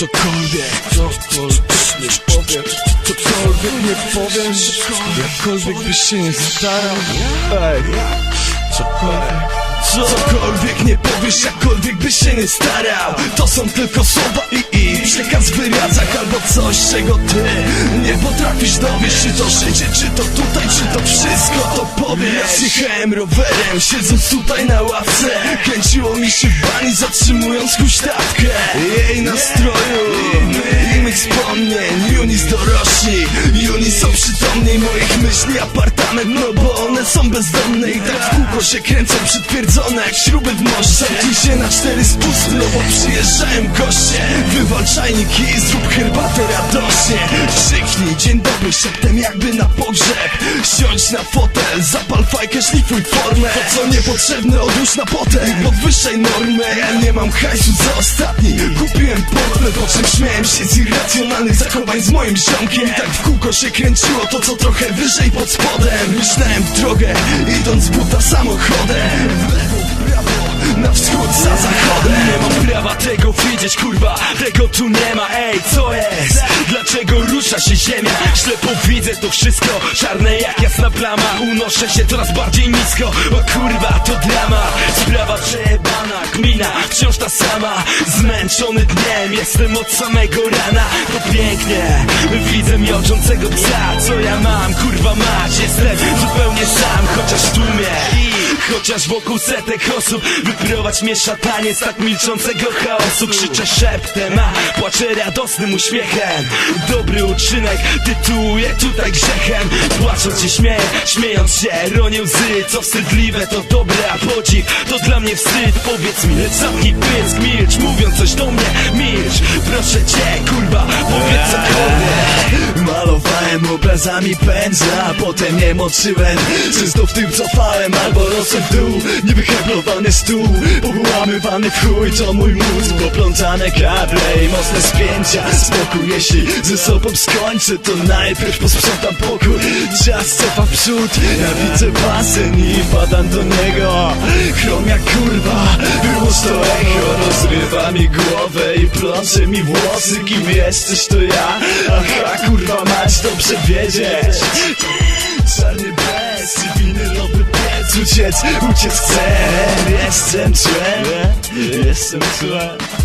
Cokolwiek, cokolwiek powiem Cokolwiek nie powiem Jakkolwiek byś się nie starał. Ej, cokolwiek Cokolwiek nie powiesz, jakkolwiek byś się nie starał. To są tylko słowa i i. Przekaz w wyrazach albo coś, czego ty Nie potrafisz dowieść. Czy to życie, czy to tutaj, czy to wszystko To powiesz Jechałem rowerem, siedząc tutaj na ławce. Kręciło mi się w bani, zatrzymując huśtawkę. Jej nastroju. I mych wspomnień. Junis dorośli, Junis są przytomni Moich myśli no bo one są bezdomne I tak w kółko się kręcą przytwierdzone Jak śruby w morzu Zamknij się na cztery spusty, no bo przyjeżdżają goście. Wywal czajniki i zrób herbatę radośnie. Krzyknij dzień dobry szeptem jakby na pogrzeb. Siądź na fotel, zapal fajkę, szlifuj formę. To co niepotrzebne odłóż na potem. Podwyższaj normę, ja nie mam hajsu za ostatni. Kupiłem portfel, po czym śmiałem się z irracjonalnych zachowań z moim ziomkiem. I tak w kółko się kręciło to co trochę wyżej pod spodem Myślałem w drogę, idąc buta samochodem. W lewo, w prawo, na wschód za zachodem. Nie mam prawa tego widzieć, kurwa Tego tu nie ma, ej, co jest? Dlaczego rusza się ziemia? Ślepo widzę to wszystko Czarne jak jasna plama. Unoszę się coraz bardziej nisko O kurwa, to drama. Sprawa przejebana, gmina Wciąż ta sama Zmęczony dniem. Jestem od samego rana To pięknie. Widzę miauczącego psa Co ja mam, kurwa mać. Jestem zupełnie sam Chociaż w tłumie. Chociaż wokół setek osób Wyprowadź mnie szataniec tak milczącego chaosu. Krzyczę szeptem, a płaczę radosnym uśmiechem. Dobry uczynek tytułuję tutaj grzechem. Płacząc się śmieję, śmiejąc się ronię łzy. Co wstydliwe to dobre, a podziw to dla mnie wstyd. Powiedz mi, lecz zamknij pysk, milcz Proszę cię, kurwa, powiedz cokolwiek Malowałem obrazami pędzla, potem je moczyłem. Często w tym cofałem albo rosłem w dół. Niewyheblowany stół, połamywany w chuj To mój mózg, poplątane kable i mocne spięcia. Spokój, jeśli ze sobą skończę To najpierw posprzątam pokój. Czas cofa w przód, ja widzę basen i wpadam do niego. Chrom jak kurwa, wyłóż to echo Rozrywa mi głowę i plącze mi włosy. Kim jesteś to ja, aha kurwa mać dobrze wiedzieć. Czarny bez, winylowy piec. Uciec, uciec chcę. Jestem tłem, jestem tłem